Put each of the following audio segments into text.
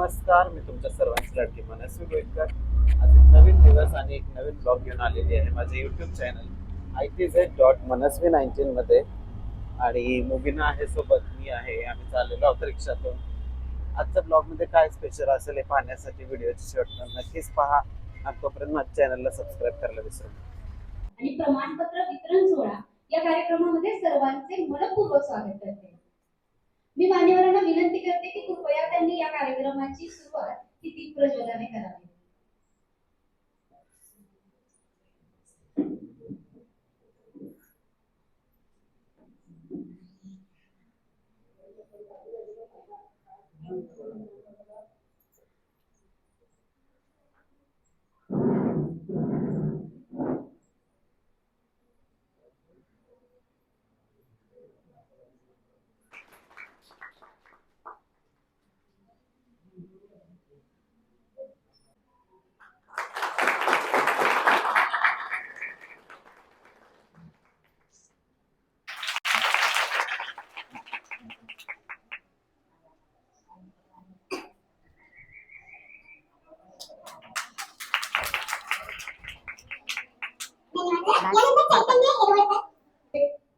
नमस्कार मी तुमच्या सर्वांच्या लाडकी मनस्वी गोयकर. आज एक नवीन दिवस आणि एक नवीन ब्लॉग घेऊन आलेली आहे माझे YouTube channel I T Z dot Manasvi nineteen मध्ये. आणि मुबीना आहे सोबत मी आहे. आम्ही चाललेलो आहोत रिक्षातून. आजच्या ब्लॉगमध्ये काय स्पेशल असेल हे पाहण्यासाठी व्हिडिओची शेवट नक्कीच पहा. आणि तोपर्यंत माझ्या चॅनलला सबस्क्राईब करायला विसरू आणि प्रमाणपत्र वितरण सोहळा या कार्यक्रमामध्ये सर्वांचे मनपूर्वक स्वागत करते. मी मान्यवरांना विनंती करते की कृपया त्यांनी या कार्यक्रमाची सुरुवात ही ती प्रज्वलाने करावी.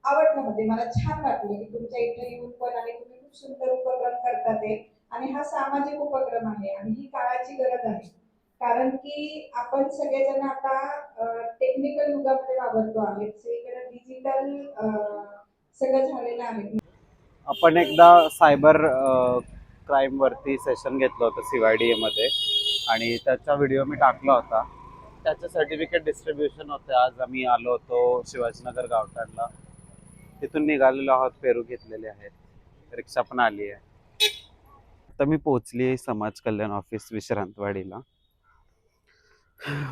आवडलं म्हणजे मला छान वाटलं की तुमच्या इथे येऊन पण आणि तुम्ही खूप सुंदर उपक्रम करता ते. आणि हा सामाजिक उपक्रम आहे आणि ही काळाची गरज आहे. कारण की आपण सगळेजण आता टेक्निकल युगामध्ये वावरतो आहे सगळीकडे डिजिटल सगळं झालेलं आहे. आपण एकदा सायबर क्राईम वरती सेशन घेतलं होतं सीवायडी मध्ये. आणि त्याचा व्हिडिओ मी टाकला होता. त्याचं सर्टिफिकेट डिस्ट्रीब्युशन होतं. आज आम्ही आलो होतो शिवाजीनगर गावठाणला. तिथून निघालेलो आहोत पेरू घेतलेले आहेत. रिक्षा पण आली आहे. आता मी पोचली आहे समाज कल्याण ऑफिस विश्रांतवाडीला.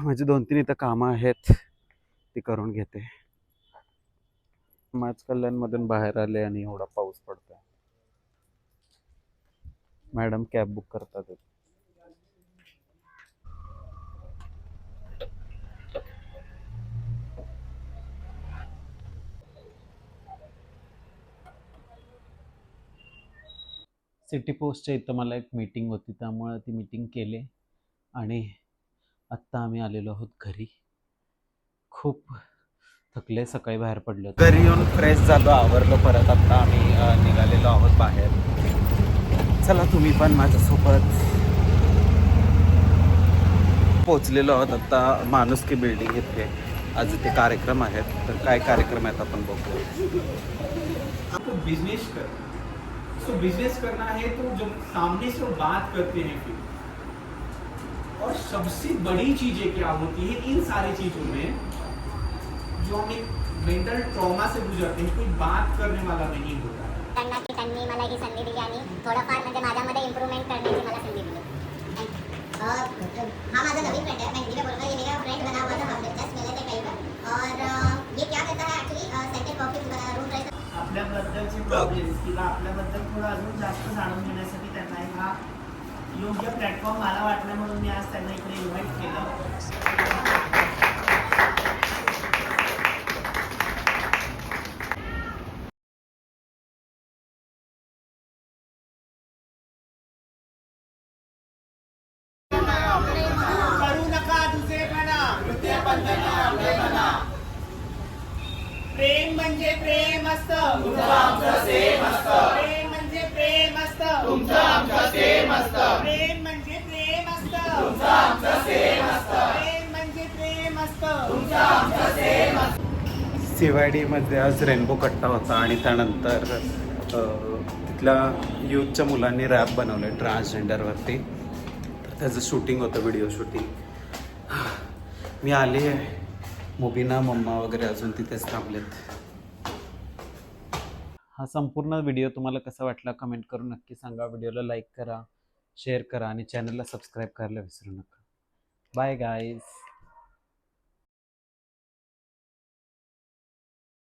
माझी दोन तीन इथं कामं आहेत ती करून घेते. समाज कल्याणमधून बाहेर आले आणि एवढा पाऊस पडतोय. मॅडम कॅब बुक करतात. सिटी पोस्टच्या इथं मला एक मीटिंग होती त्यामुळे ती मीटिंग केली. आणि आत्ता आम्ही आलेलो आहोत घरी. खूप थकले सकाळी बाहेर पडलो. घरी येऊन फ्रेश झालो आवरलो परत. आता आम्ही निघालेलो आहोत बाहेर. चला तुम्ही पण माझ्यासोबत पोचलेलो आहोत. आता माणूस की बिल्डिंग इथे. आज इथे कार्यक्रम आहेत. तर काय कार्यक्रम आहेत आपण बघू आपको बिजनेस करना सो बिज़नेस करना है तो जब सामने से वो बात करते हैं फिर, और सबसे बड़ी चीज़ें क्या होती है, इन सारी चीज़ों में जो हम एक मेंटल ट्रॉमा से गुजरते हैं, कोई बात करने वाला नहीं होता। है की त्यांनी मला ही संधी दिली आणि आपल्याबद्दलचे प्रॉब्लेम किंवा आपल्याबद्दल थोडं अजून जास्त जाणून घेण्यासाठी त्यांना एक हा योग्य प्लॅटफॉर्म मला वाटला म्हणून मी आज त्यांना इकडे इन्व्हाइट केलं. करू नका दुसरेपणा प्रेम म्हणजे प्रेम असतं. प्रेम म्हणजे प्रेम असतं. प्रेम म्हणजे प्रेम असतं. प्रेम म्हणजे प्रेम असतं. मध्ये आज रेनबो कट्टा होता आणि त्यानंतर तिथल्या यूथच्या मुलांनी रॅप बनवलं ट्रान्सजेंडरवरती. तर त्याचं शूटिंग होतं व्हिडिओ शूटिंग. मी आली आहे. मुबीना मम्मा वगैरे अजून तिथेच थांबलेत. हा संपूर्ण व्हिडिओ तुम्हाला कसा वाटला कमेंट करून नक्की सांगा. व्हिडिओला लाईक करा शेअर करा आणि चॅनलला सबस्क्राईब करायला विसरू नका. Bye guys